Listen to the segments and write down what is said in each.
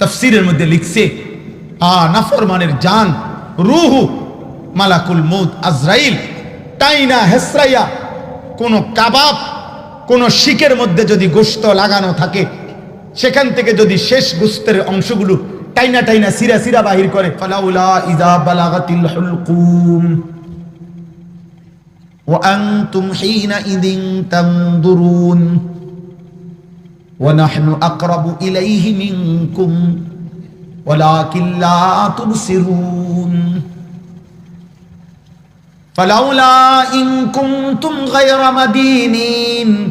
তফসিরের মধ্যে লিখছে আ নাফরমানের জান রুহু মালাকুল মৌত আজরাইল টাইনা হেসরাইয়া কোন কাবাব কোন শিকের মধ্যে যদি গোস্ত লাগানো থাকে সেখান থেকে যদি শেষ গোস্তের অংশগুলো টাইনা টাইনা সিরা সিরা বাহির করে ফালাউলা ইজা বালাগাতিল হুলকুম وأنتم حينئذ تنظرون ونحن أقرب إليه منكم ولكن لا تبصرون فلولا إن كنتم غير مدينين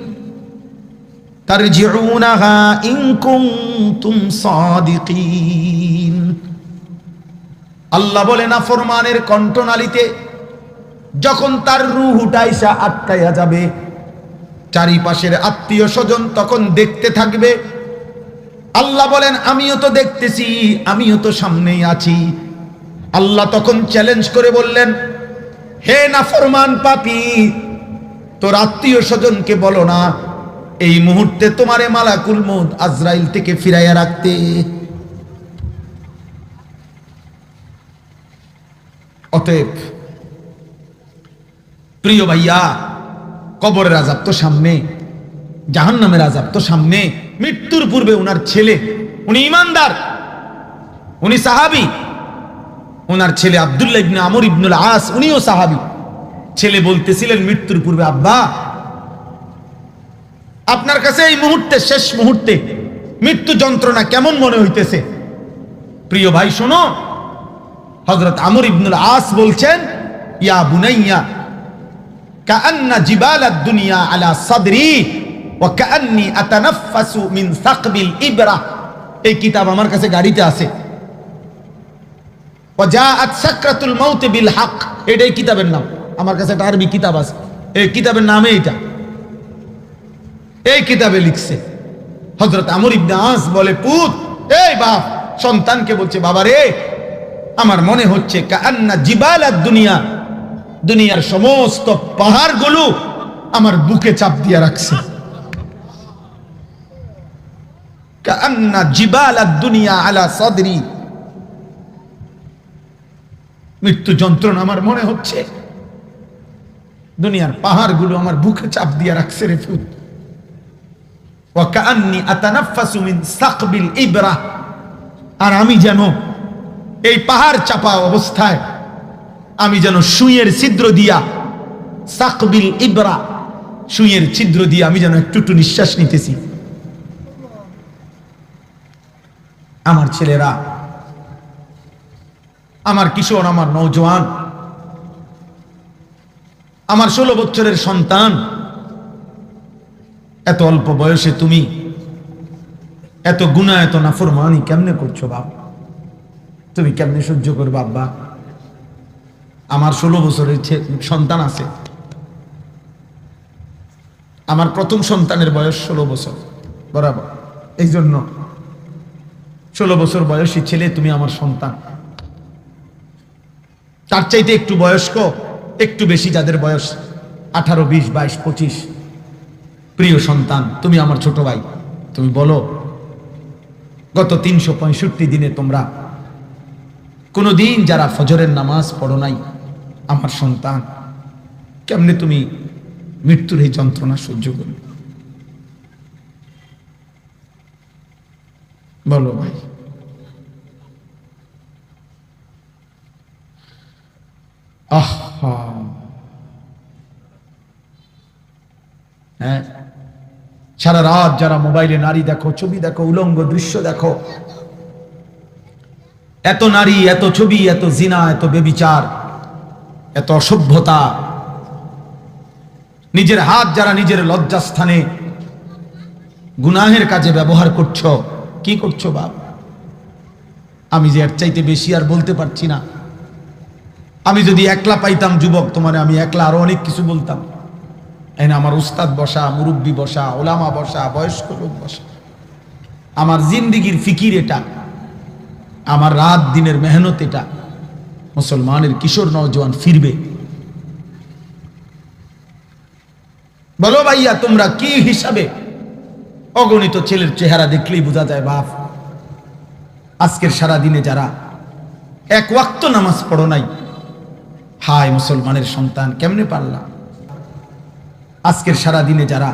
ترجعونها إن كنتم صادقين আল্লাহ বলে না ফরমানের কণ্ঠনালীতে যখন তার রুহ উঠাইসা আটকাইয়া যাবে চারিপাশের আত্মীয় স্বজন তখন দেখতে থাকবে। আল্লাহ বলেন, আমিও তো দেখতেছি, আমিও তো সামনেই আছি। আল্লাহ তখন চ্যালেঞ্জ করে বললেন, হে নাফরমান পাপি, তোর আত্মীয় স্বজনকে বলো না, এই মুহূর্তে তোমারে মালাকুল মৌত আজরাইল থেকে ফিরাইয়া রাখতে। অতএব, প্রিয় ভাইয়া কবরের আজাব তো সামনে, জাহান্নামের আজাব তো সামনে। মৃত্যুর পূর্বে ওনার ছেলে, উনি ইমানদার, উনি সাহাবি ওনার ছেলে আব্দুল্লাহ ইবনে আমর ইবনুল আস, উনিও সাহাবি। ছেলে বলতেছিলেন, মৃত্যুর পূর্বে আব্বা, আপনার কাছে এই মুহূর্তে, শেষ মুহূর্তে মৃত্যু যন্ত্রণা কেমন মনে হইতেছে? প্রিয় ভাই, শোনো হজরত আমর ইবনুল আস বলছেন, ইয়া বুনাইয়া কান্না জিবাল দুনিয়া আলা সাদরি ওয়া কান্নি আতানাফাসু মিন সাকবিল ইবরা। এই কিতাব আমার কাছে গাড়িতে আছে। ওয়াজাআত সাকরাতুল মাউত বিল হক। এটাই কিতাবের নাম। আমার কাছে একটা আরবি কিতাব আছে। এই কিতাবের নামে এটা এই কিতাবে লিখছে। হযরত আমর ইবনে আস বলে, পুত, এই বাপ, সন্তানকে বলছে বাবা রে আমার মনে হচ্ছে কান্না জিবাল দুনিয়া দুনিয়ার সমস্ত পাহাড়গুলো আমার বুকে চাপ দিয়ে রাখছে। মৃত্যু যন্ত্রণা আমার মনে হচ্ছে। দুনিয়ার পাহাড়গুলো আমার বুকে চাপ দিয়ে রাখছে রে ফুত আর আমি যেন এই পাহাড় চাপা অবস্থায় আমি যেন সুইয়ের ছিদ্র দিয়া, সাকবিল ইবরা, সুইয়ের ছিদ্র দিয়ে আমি যেন একটু একটু নিঃশ্বাস নিতেছি। আমার ছেলেরা, আমার কিশোর, আমার নৌজওয়ান আমার ষোলো বছরের সন্তান, এত অল্প বয়সে তুমি, এত গুণা এত নাফরমানি কেমনে করছ বাপ? তুমি কেমনে সহ্য করবে আব্বা? আমার ষোলো বছরের সন্তান আছে, আমার প্রথম সন্তানের বয়স ষোলো বছর, বরাবর। এই জন্য ষোলো বছর বয়সী ছেলে তুমি আমার সন্তান। তার চাইতে একটু বয়স্ক, একটু বেশি যাদের বয়স আঠারো, বিশ, বাইশ, পঁচিশ। প্রিয় সন্তান, তুমি আমার ছোট ভাই, তুমি বলো, গত তিনশো পঁয়ষট্টি দিনে তোমরা কোনো দিন যারা ফজরের নামাজ পড়ো নাই আমার সন্তান, কেমনে তুমি মৃত্যুর এই যন্ত্রণা সহ্য করবে? বলো ভাই। হ্যাঁ সারা রাত যারা মোবাইলে নারী দেখো, ছবি দেখো, উলঙ্গ দৃশ্য দেখো, এত নারী, এত ছবি, এত জিনা, এত বেবিচার এত অসভ্যতা। নিজের হাত যারা নিজের লজ্জাস্থানে গুনাহের কাজে ব্যবহার করছ, কি করছ বাপ? আমি যে এর চাইতে বেশি আর বলতে পারছি না। আমি যদি একলা পাইতাম যুবক, তোমার আমি একলা আরও অনেক কিছু বলতাম। এই না, আমার উস্তাদ বসা, মুরব্বী বসা, ওলামা বসা, বয়স্ক লোক বসা। আমার জিন্দিগির ফিকির এটা, আমার রাত দিনের মেহনত এটা। মুসলমানের কিশোর নওজোয়ান ফিরবে। বলো ভাইয়া, তোমরা কি হিসাবে অগণিত ছেলের চেহারা দেখলেই বোঝা যায়, বাপ? আজকের সারা দিনে যারা এক ওয়াক্ত নামাজ পড়ো নাই, হায় মুসলমানের সন্তান, কেমনে পারলা? আজকের সারা দিনে যারা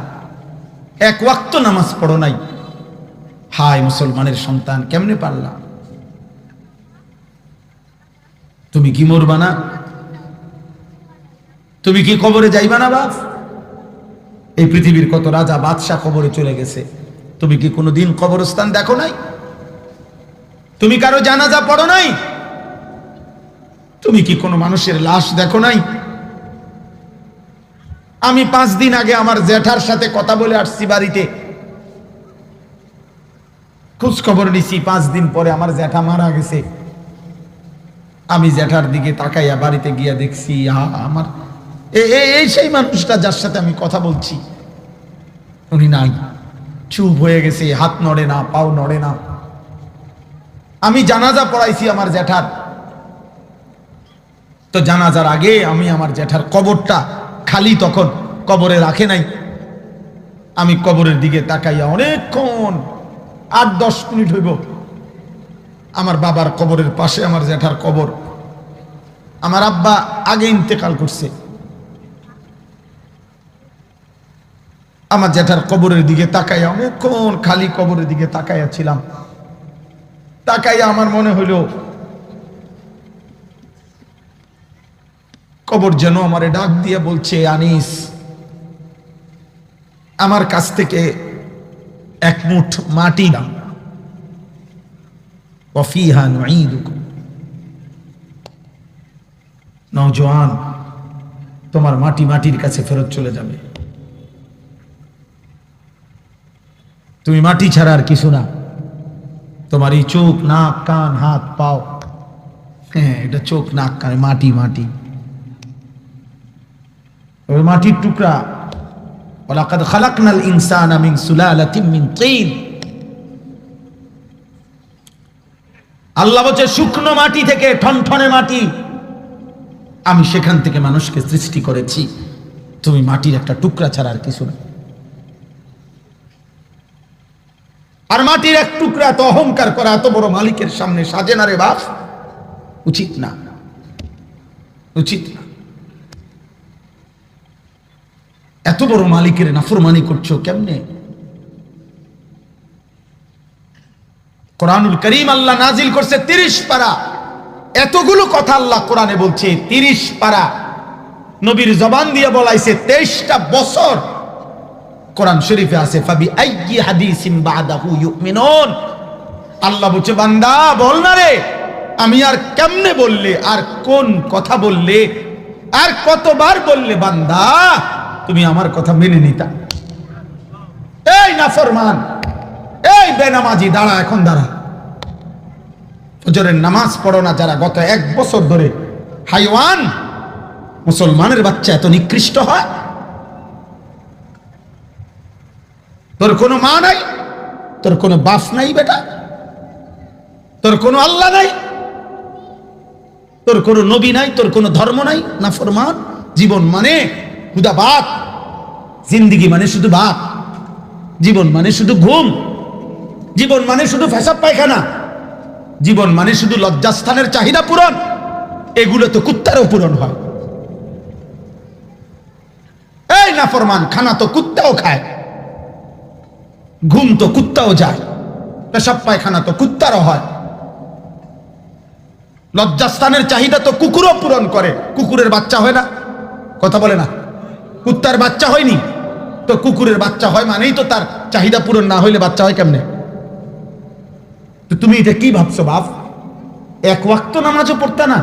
এক ওয়াক্ত নামাজ পড়ো নাই, হায় মুসলমানের সন্তান, কেমনে পারলা? তুমি কি মরবা না? তুমি কি কবরে যাইবা না, বাপ? এই পৃথিবীর কত রাজা বাদশাহ কবরে চলে গেছে। তুমি কি কোনোদিন কবরস্থান দেখো নাই? তুমি কারও জানাজা পড়ো নাই? তুমি কি কোনো মানুষের লাশ দেখো নাই? আমি পাঁচ দিন আগে আমার জ্যাঠার সাথে কথা বলে আসছি বাড়িতে। খোঁজ খবর নিছি, পাঁচ দিন পরে আমার জ্যাঠা মারা গেছে। আমি জ্যাঠার দিকে তাকাইয়া বাড়িতে গিয়া দেখছি আহা, আমার এই সেই মানুষটা যার সাথে আমি কথা বলছি। উনি নাই। চুপ হয়ে গেছে হাত নড়ে না পাও নড়ে না। আমি জানাজা পড়াইছি আমার জ্যাঠার। তো জানাজার আগে আমি আমার জ্যাঠার কবরটা খালি তখন কবরে রাখে নাই। আমি কবরের দিকে তাকাইয়া অনেকক্ষণ আট দশ মিনিট হইব আমার বাবার কবরের পাশে, আমার জ্যাঠার কবর। আমার আব্বা আগে ইন্তেকাল করছে। আমার জ্যাঠার কবরের দিকে তাকাইয়া অনেকক্ষণ খালি কবরের দিকে তাকাইয়া ছিলাম। তাকাইয়া আমার মনে হইল, কবর যেন আমারে ডাক দিয়ে বলছে, আনিস, আমার কাছ থেকে এক মুঠ মাটি দাম وفيها نعيدكم নওজোয়ান তোমার মাটি মাটির কাছে ফেরত চলে যাবে তুমি মাটি ছাড়া আর কিছু না তোমার এই চোখ নাক কান হাত পাও হ্যাঁ এটা চোখ নাক কান মাটি মাটি ওই মাটির টুকরা ওলাকাদ খালাকনাল ইনসানা মিন সুলালাতিন মিন তিন আল্লাহ বলছে, শুকনো মাটি থেকে ঠনঠনে মাটি। আমি সেখান থেকে মানুষকে সৃষ্টি করেছি। তুমি মাটির একটা টুকরা ছাড়া আর কিছু না। আর মাটির এক টুকরা এত অহংকার করা, এত বড় মালিকের সামনে সাজে না রে বাপ। উচিত না। উচিত না। এত বড় মালিকের নাফরমানি করছ কেমনে? কোরআনুল করিম আল্লাহ নাজিল করছে তিরিশ পারা। এতগুলো কথা আল্লাহ কোরআনে বলছে, তিরিশ পারা। নবীর জবান দিয়ে বলাইছে, তেইশটা বছর কোরআন শরীফে আছে, ফাবি বাদাহু ইউমিনুন। আল্লাহ বলছে, বান্দা, বল না রে, আমি আর কেমনে বললে, আর কোন কথা বললে, আর কতবার বললে, বান্দা, তুমি আমার কথা মেনে নিতা। এই নাফরমান এই বেনামাজি, দাঁড়া, এখন দাঁড়া। ফজরের নামাজ পড়ো না যারা গত এক বছর ধরে হাইওয়ান মুসলমানের বাচ্চা এত নিকৃষ্ট হয়। তোর কোনো মা নাই, তোর কোনো বাপ নাই বেটা, তোর কোনো আল্লাহ নাই, তোর কোনো নবী নাই, তোর কোনো ধর্ম নাই, না ফরমান, জীবন মানে হুদা বাত জিন্দিগি মানে শুধু বাপ জীবন মানে শুধু ঘুম। জীবন মানে শুধু ফেসাব পায়খানা। জীবন মানে শুধু লজ্জাস্থানের চাহিদা পূরণ। এগুলো তো কুত্তারও পূরণ হয়। এই না ফরমান খানা তো কুত্তাও খায়। ঘুম তো কুত্তাও যায়। পেশাব পায়খানা তো কুত্তারও হয়। লজ্জাস্থানের চাহিদা তো কুকুরও পূরণ করে। কুকুরের বাচ্চা হয় না। কথা বলে না। কুত্তার বাচ্চা হয়নি। তো কুকুরের বাচ্চা হয় মানেই তো তার চাহিদা পূরণ না হইলে বাচ্চা হয় কেমনে? তো তুমি এটা কি ভাবছো বাপ এক ওয়াক্ত নামাজও পড়তে না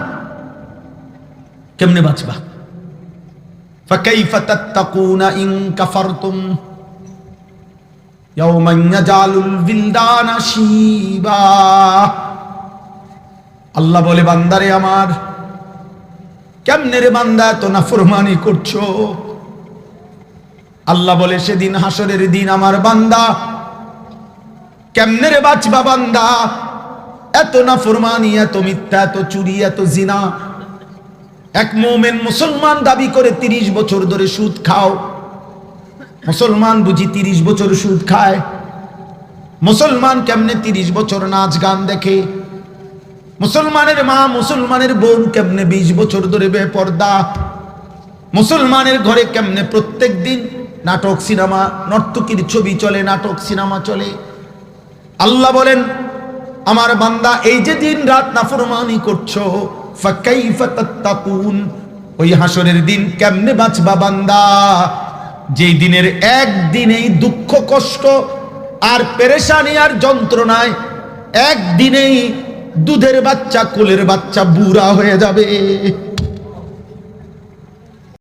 কেমনে বাঁচবা فكيف تتقون إن كفرتم يوما يجعل الولدان شيبا আল্লাহ বলে বান্দারে আমার কেমনে রে বান্দা তো নাফরমানি করছো আল্লাহ বলে সেদিন হাসরের দিন আমার বান্দা কেমনে রে বাঁচবা বান্দা? এত নাফরমানি, এত মিথ্যা, এত চুরি, এত জিনা। এক মোমেন মুসলমান দাবি করে তিরিশ বছর ধরে সুদ খাও। মুসলমান বুঝি তিরিশ বছর সুদ খায়। মুসলমান কেমনে তিরিশ বছর নাচ গান দেখে? মুসলমানের মা, মুসলমানের বোন কেমনে বিশ বছর ধরে বেপর্দা? মুসলমানের ঘরে কেমনে প্রত্যেক দিন নাটক, সিনেমা, নর্তকীর ছবি চলে, নাটক, সিনেমা চলে? আল্লাহ বলেন, আমার বান্দা, এই যে দিন রাত নাফরমানি করছ ওই হাসরের দিন কেমনে বাঁচবা বান্দা? যেই দিনের একদিনেই দুঃখ, কষ্ট আর পেরেশানি আর যন্ত্রণায় একদিনেই দুধের বাচ্চা, কোলের বাচ্চা বুড়া হয়ে যাবে।